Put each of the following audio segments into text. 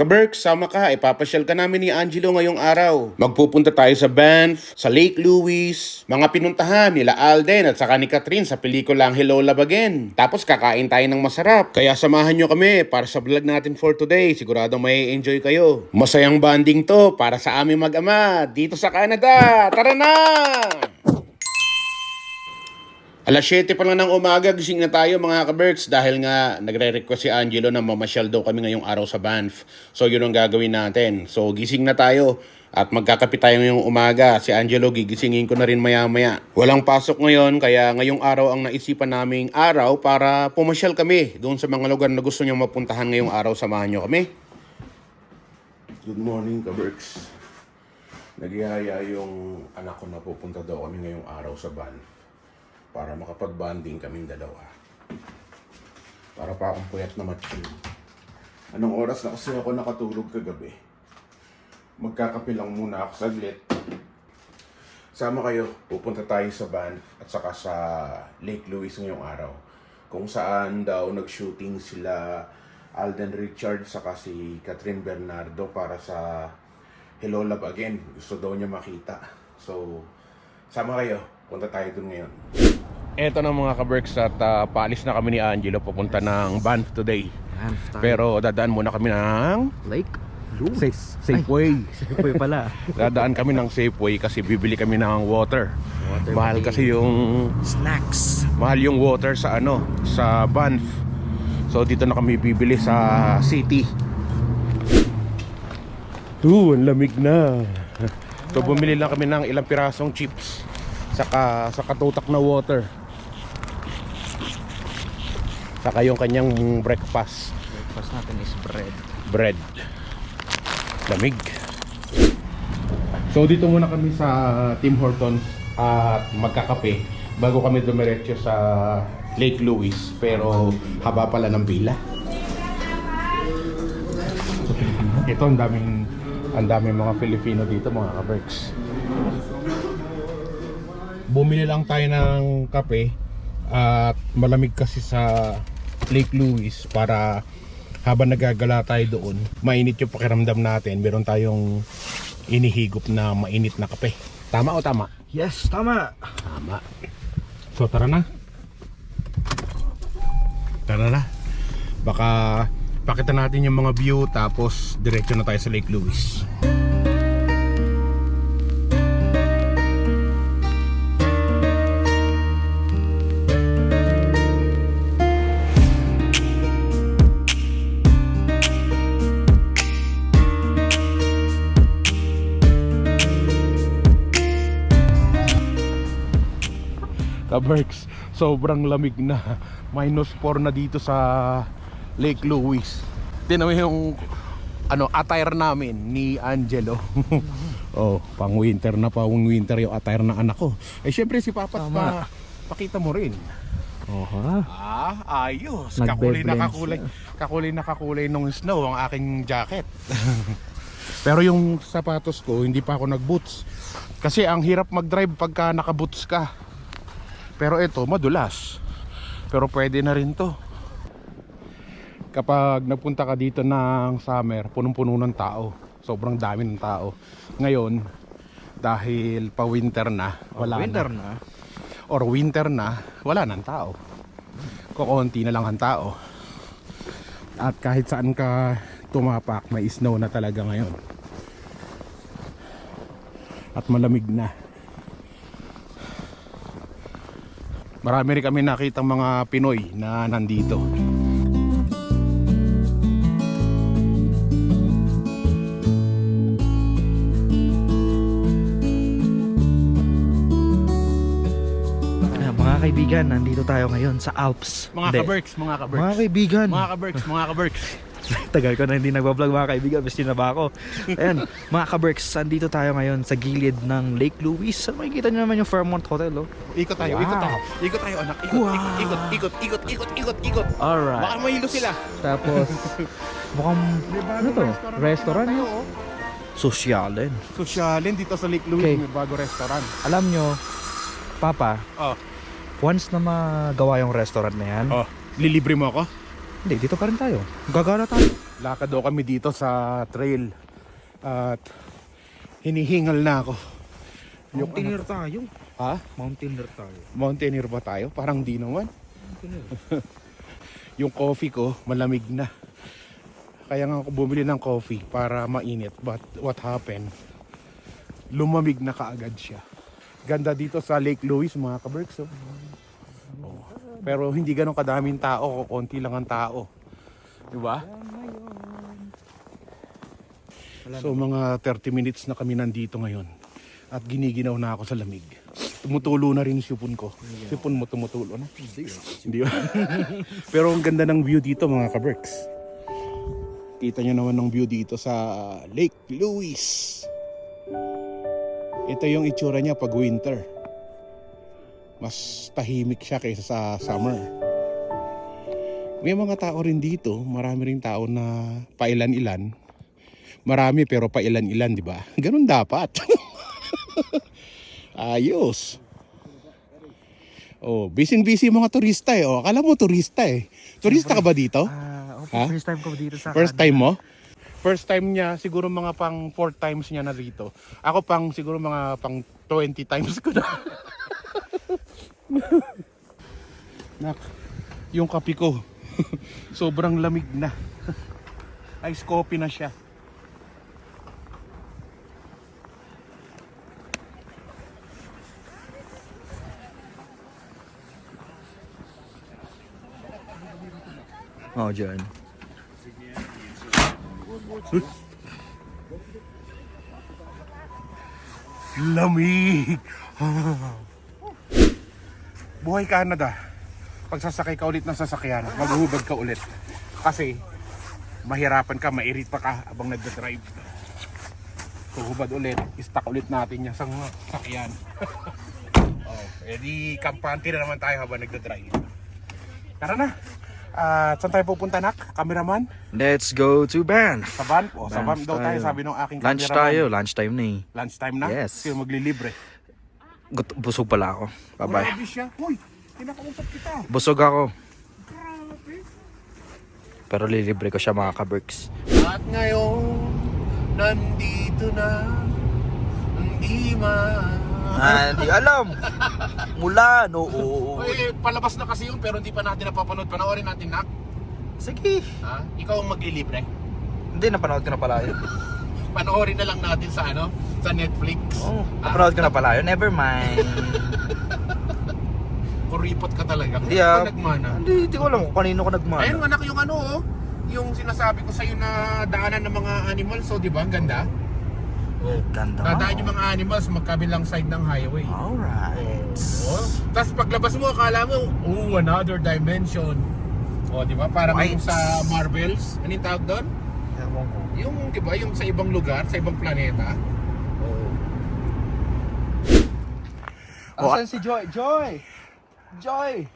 Kaberks, sama ka, ipapasyal ka namin ni Angelo ngayong araw. Magpupunta tayo sa Banff, sa Lake Louise, mga pinuntahan nila Alden at saka ni Catherine sa pelikulang Hello Love Again. Tapos kakain tayo ng masarap. Kaya samahan nyo kami para sa vlog natin for today. Sigurado may enjoy kayo. Masayang banding to para sa aming mag-ama dito sa Canada. Tara na! Alas 7 pa lang ng umaga, gising na tayo mga kaberks dahil nga nagre-request si Angelo na mamasyal daw kami ngayong araw sa Banff. So yun ang gagawin natin. So gising na tayo at magkakape tayo ngayong umaga. Si Angelo gigisingin ko na rin maya-maya. Walang pasok ngayon kaya ngayong araw ang naisipan naming araw para pumasyal kami doon sa mga lugar na gusto niyo mapuntahan ngayong araw. Samahan niyo kami. Good morning kaberks. Nagyaya yung anak ko na pupunta daw kami ngayong araw sa Banff para makapag-bonding kaming dalawa. Para pa akong puyat na matching. Anong oras na kasi ako nakatulog kagabi? Magkakape lang muna ako saglit. Sama kayo, pupunta tayo sa Banff at saka sa Lake Louise ngayong araw. Kung saan daw nag-shooting sila Alden Richard saka si Catherine Bernardo para sa Hello Love Again. Gusto daw niya makita. So, sama kayo. Punta tayo dun ngayon. Eto na mga kaberks at uh, paalis na kami ni Angelo papunta ng Banff today. Banff tayo. Pero dadaan muna kami ng Lake Safe, Safeway. Safeway pala. Dadaan kami ng Safeway kasi bibili kami ng water. Water mahal kasi yung Snacks. mahal yung water sa ano, sa Banff. So dito na kami bibili sa city. Uh, ang lamig na. So bumili lang kami ng ilang pirasong chips saka sa katutak na water. Saka yung kanyang breakfast Breakfast natin is bread. bread. Lamig. So dito muna kami sa Tim Hortons at magkakape bago kami dumiretso sa Lake Louise pero haba pala ng pila. Ito ang daming ang daming mga Filipino dito mga kaberks. Bumili lang tayo ng kape at malamig kasi sa Lake Louise para habang nagagala tayo doon, mainit yung pakiramdam natin. Meron tayong inihigop na mainit na kape. Tama o tama? Yes, tama. Tama. So tara na. Tara na. Baka pakita natin yung mga view tapos diretso na tayo sa Lake Louise. Kaberks, sobrang lamig na. Minus 4 na dito sa Lake Louise. Tinan mo yung ano, attire namin ni Angelo. oh, pang winter na pa, pang winter yung attire ng anak ko. Eh syempre si Papa pa, pakita mo rin. Oha. Ah, ayos. Kakulay na kakulay. Kakulay na kakulay nung snow ang aking jacket. Pero yung sapatos ko, hindi pa ako nag-boots. Kasi ang hirap mag-drive pagka naka-boots ka. Pero ito, madulas. Pero pwede na rin to. Kapag nagpunta ka dito ng summer, punong-puno ng tao. Sobrang dami ng tao. Ngayon, dahil pa winter na, wala Winter na na. or winter na, wala nang tao. Kukunti na lang ang tao. At kahit saan ka tumapak, may snow na talaga ngayon. At malamig na. Marami rin kami nakitang mga Pinoy na nandito. Mga kaibigan, nandito tayo ngayon sa Alps. Mga kaberks, mga kaberks. Mga kaibigan. Mga kaberks, mga kaberks. Tagal ko na hindi nagbablog mga kaibigan. Basta na ba ako? Ayan, mga kaberks, andito tayo ngayon sa gilid ng Lake Louise. So, makikita nyo naman yung Fairmont Hotel, oh. Ikot tayo, Wow. ikot tayo. Ikot tayo, anak. Ikot, Wow. ikot, ikot, ikot, ikot, ikot, ikot, ikot. Baka Alright. mahilo sila. Tapos, mukhang, ano to? Restaurant, no? oh. Sosyalin. Sosyalin dito sa Lake Louise, Okay. may bago restaurant. Alam nyo, Papa, Oh, once na magawa yung restaurant na yan, oh, lilibre mo ako? Hindi, dito pa rin tayo. Gagala tayo. Lakad daw kami dito sa trail. At hinihingal na ako. Yung Mountaineer tayo. Ha? Mountaineer tayo. Mountaineer ba tayo? Parang di naman. Mountaineer. Yung coffee ko, malamig na. Kaya nga ako bumili ng coffee para mainit. But what happened? Lumamig na kaagad siya. Ganda dito sa Lake Louise mga kaberks. Oh. Pero hindi ganun kadaming tao. Konti lang ang tao. Di ba? So mga 30 minutes na kami nandito ngayon. At giniginaw na ako sa lamig. Tumutulo na rin yung sipon ko. Sipon mo tumutulo na? Hindi ba? Pero ang ganda ng view dito mga kaberks. Kita nyo naman ng view dito sa Lake Louise. Ito yung itsura niya pag winter. Mas tahimik siya kaysa sa summer. May mga tao rin dito, marami rin tao na pailan-ilan. Marami pero pailan-ilan, di ba? Ganun dapat. Ayos. Oh, busy-busy mga turista eh. Oh, akala mo turista eh. Turista ka ba dito? Ah, okay. Ha? First time ko dito sa First time mo? First time niya, siguro mga pang 4 times niya na rito. Ako pang siguro mga pang 20 times ko na. Nak, yung kape ko, sobrang lamig na. Ice coffee na siya. Oh, dyan. Lamig! Buhay Canada. Pag sasakay ka ulit ng sasakyan, maghuhubad ka ulit. Kasi, mahirapan ka, mairit pa ka abang nagda-drive. Huhubad ulit, istak ulit natin yung sang sakyan. oh, edi kampante na naman tayo habang nagda-drive. Tara na! At saan tayo pupunta nak? Cameraman? Let's go to Banff. Sa van? O, sa Banff daw tayo, sabi ng aking Lunch cameraman. tayo. Lunch time na eh. Lunch time na? Yes. Sino maglilibre? Gut- busog pala ako. Bye-bye. Grabe siya. Hoy, kinakausap kita. Busog ako. Grabe. Pero lilibre ko siya mga ka-Berks. At ngayon, nandito na, hindi man. Ah, Hindi alam. Mula, no. Oo. Uy, palabas na kasi yun pero hindi pa natin napapanood. Panoorin natin na. Sige. Ha? Ikaw ang maglilibre. Hindi, napanood ko na pala yun. Panoorin na lang natin sa ano, sa Netflix. Oo, Ah, napanood ko na pala yun. Never mind. Kuripot ka talaga. Kung Hindi ah. ka nagmana. Hindi, hindi ko alam kung kanino ko nagmana. Ayun anak yung ano oh. Yung sinasabi ko sa'yo na daanan ng mga animals. So, di ba? Ang ganda. Oh. Ganda Dadaan yung mga animals magkabilang side ng highway. Alright. Oh. Tapos paglabas mo, akala mo, oh, another dimension. Oh, di ba? Parang Right. yung sa Marvels. Ano yung tawag doon? Ewan ko. Yung, di ba? Yung sa ibang lugar, sa ibang planeta. Oh. Asan si Joy? Joy! Joy!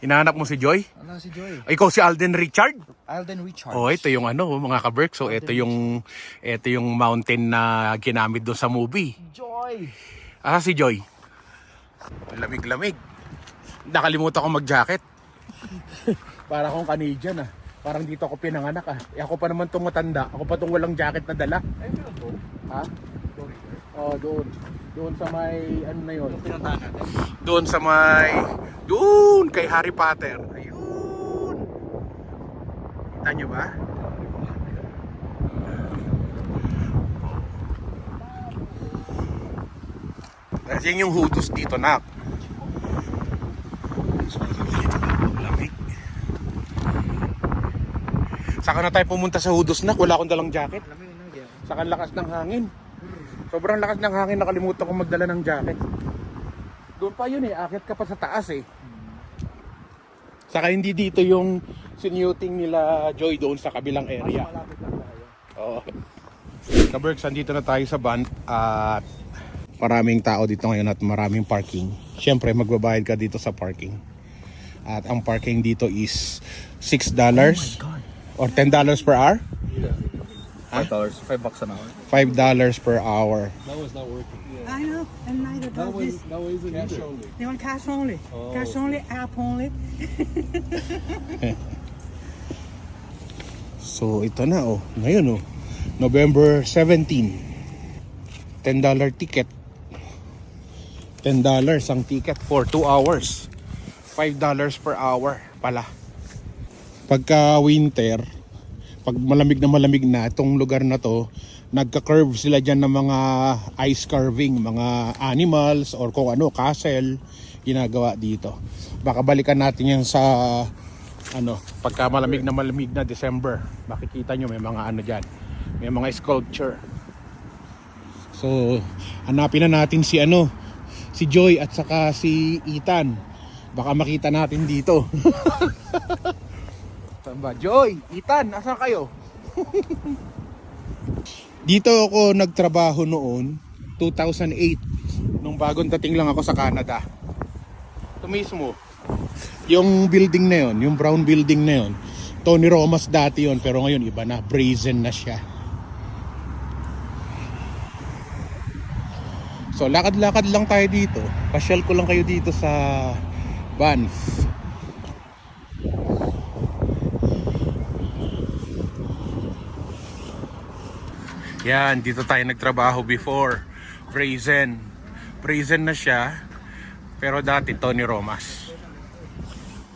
Hinahanap mo si Joy? Ano si Joy? Ikaw si Alden Richard? Alden Richards. Oh, ito yung ano, mga ka-Berk. So, ito yung, ito yung mountain na ginamit doon sa movie. Joy! Ah, si Joy. Lamig-lamig. Nakalimutan ko mag-jacket. Para akong Canadian ah. Parang dito ako pinanganak ah. Eh, ako pa naman itong matanda. Ako pa itong walang jacket na dala. Ha? Oh, doon. Doon sa may, ano na yun? Doon sa may, doon kay Harry Potter. Ayun. Kita nyo ba? Kasi yun yung hudos dito, nak. Saka na tayo pumunta sa hudos, nak. Wala akong dalang jacket. Saka lakas ng hangin. Sobrang lakas ng hangin, nakalimutan ko magdala ng jacket. Doon pa yun eh, akit ka pa sa taas eh. Saka hindi dito yung sinuting nila Joy doon sa kabilang area. Oo. Kaberks, andito na tayo sa van at maraming tao dito ngayon at maraming parking. Siyempre, magbabayad ka dito sa parking. At ang parking dito is $6 or $10 per hour? Five dollars, five bucks an hour. $5 per hour. I know, and neither does this. That way isn't cash only. They want cash only. Cash only, app only. So ito na oh, ngayon oh, November 17. $10 ticket. $10 ang ticket for 2 hours. $5 per hour pala. Pagka winter, pag malamig na malamig na itong lugar na to, nagka-curve sila dyan ng mga ice carving, mga animals or kung ano, castle, ginagawa dito. Baka balikan natin yan sa ano, pagka malamig na malamig na December, makikita nyo may mga ano dyan, may mga sculpture. So, hanapin na natin si ano, si Joy at saka si Ethan. Baka makita natin dito. Saan? Joy, Ethan, asan kayo? dito ako nagtrabaho noon, 2008, nung bagong dating lang ako sa Canada. Ito mismo, yung building na yon, yung brown building na yon, Tony Romas dati yon pero ngayon iba na, brazen na siya. So lakad-lakad lang tayo dito. Pasyal ko lang kayo dito sa Banff. Yan, dito tayo nagtrabaho before. Brazen. Brazen na siya. Pero dati Tony Romas.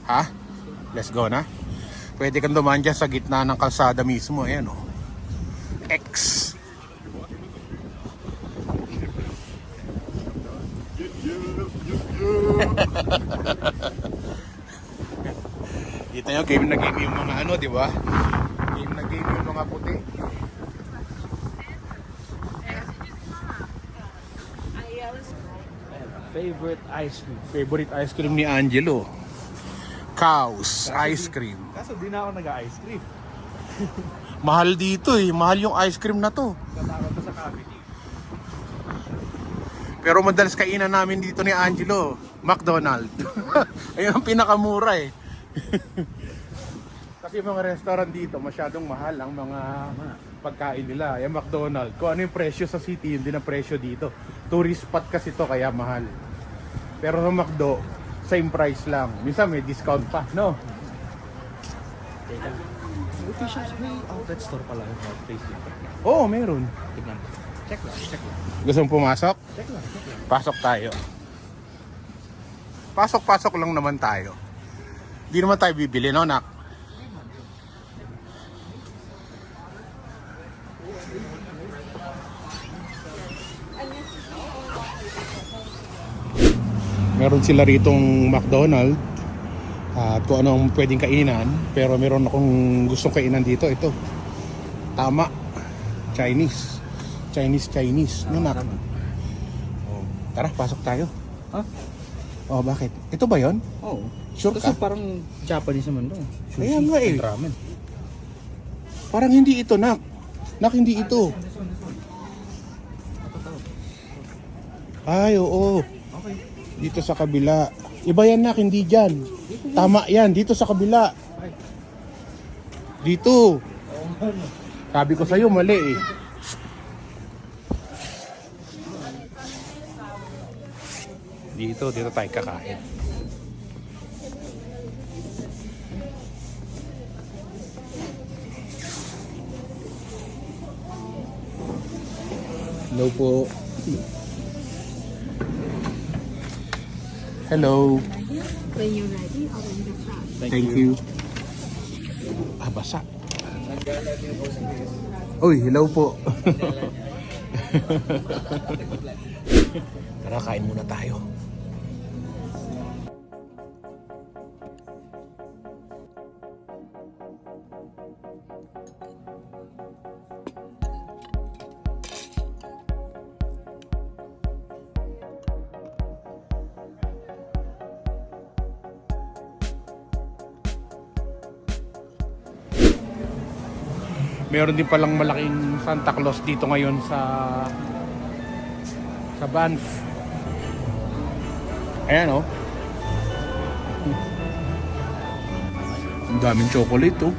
Ha? Let's go na. Pwede kang dumaan dyan sa gitna ng kalsada mismo. Ayan o. Oh. X. Dito nyo, game na game yung mga ano, di ba? Game na game yung mga puti. Favorite ice cream. Favorite ice cream ni Angelo. Cows ice cream. Kaso di na ako nag-ice cream. Mahal dito eh. Mahal yung ice cream na to. Katakot ko sa cavity. Pero madalas kainan namin dito ni Angelo, McDonald. Ayun ang pinakamura eh. Kasi mga restaurant dito, masyadong mahal ang mga pagkain nila. Yung McDonald, kung ano yung presyo sa city, yun din ang presyo dito. Tourist spot kasi to kaya mahal. Pero sa McDo, same price lang. Minsan may discount pa, no? Official may outlet store pala yung North Face dito. Oo, meron. Tignan. Check lang, check lang. Gusto mong pumasok? Check lang, check lang. Pasok tayo. Pasok-pasok lang naman tayo. Hindi naman tayo bibili, no, nak? Meron sila ritong McDonald at kung anong pwedeng kainan pero meron akong gustong kainan dito ito tama Chinese Chinese Chinese no nak Oh, Tara, pasok tayo. Ha? Oh, bakit? Ito ba 'yon? Oo. Sure Kasi ka? parang Japanese naman to. Kaya nga eh. Ramen. Parang hindi ito, nak. Nak, hindi ito. Ay, oo. Dito sa kabila. Iba yan, nak. Hindi dyan. Tama yan. Dito sa kabila. Dito. Sabi ko sa'yo, mali eh. Dito, dito tayo kakain. Hello po. Hello. When you're ready, open the front. Thank, you. Ah, basa. Uy, hello po. Tara, kain muna tayo. Meron din palang malaking Santa Claus dito ngayon sa sa Banff. Ayan oh. Ang daming chocolate oh.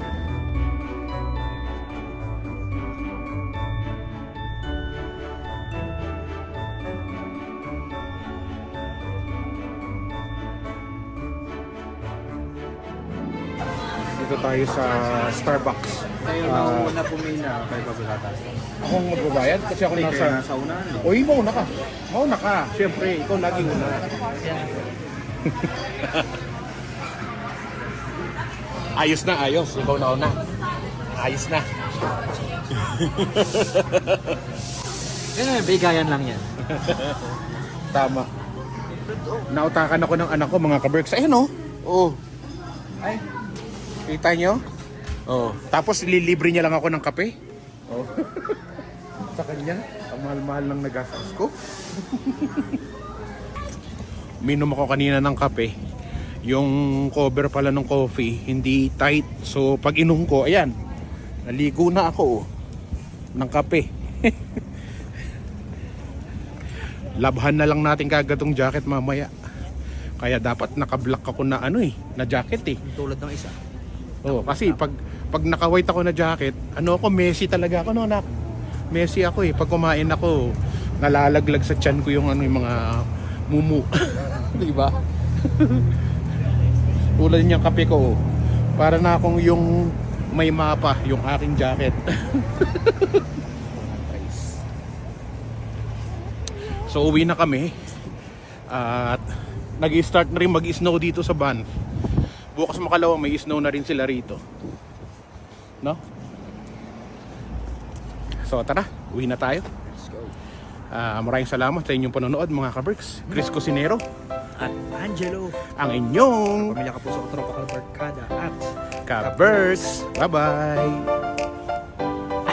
Dito tayo sa Starbucks. Kayo Ah. na una pumila, kayo babalatas. Akong magbabayad kasi ako Hindi nasa... nasa unahan. eh. Uy, mauna ka. Mauna ka. Siyempre, ikaw lagi una. ayos na, ayos. Ikaw na una. Ayos na. Yan, bigayan lang yan. Tama. Nautakan ako ng anak ko, mga kaberks. Ayun, oh. Oh. Ay. Kita nyo? Oh. Tapos lilibre niya lang ako ng kape. Oh. Sa kanya, ang mahal-mahal lang nagastos ko. Minom ako kanina ng kape. Yung cover pala ng coffee, hindi tight. So, pag inom ko, ayan, naligo na ako oh, ng kape. labhan na lang natin kagad tong jacket mamaya. Kaya dapat naka-black ako na ano eh, na jacket eh. Tulad ng isa. Oo, kasi pag pag naka-white ako na jacket, ano ako, Messi talaga ako no, anak. Messi ako eh. Pag kumain ako, nalalaglag sa tiyan ko yung ano yung mga mumu. Di ba? Tulad niyang kape ko. oh. Para na akong yung may mapa, yung aking jacket. so uwi na kami. At nag-start na rin mag-snow dito sa Banff. Bukas makalawang may snow na rin sila rito. No? So tara, uwi na tayo. Ah, maraming salamat sa inyong panonood mga kaberks. Chris Cusinero, At Angelo, ang inyong pamilya ka po sa Tropa Kalbarkada at kaberks. Bye-bye!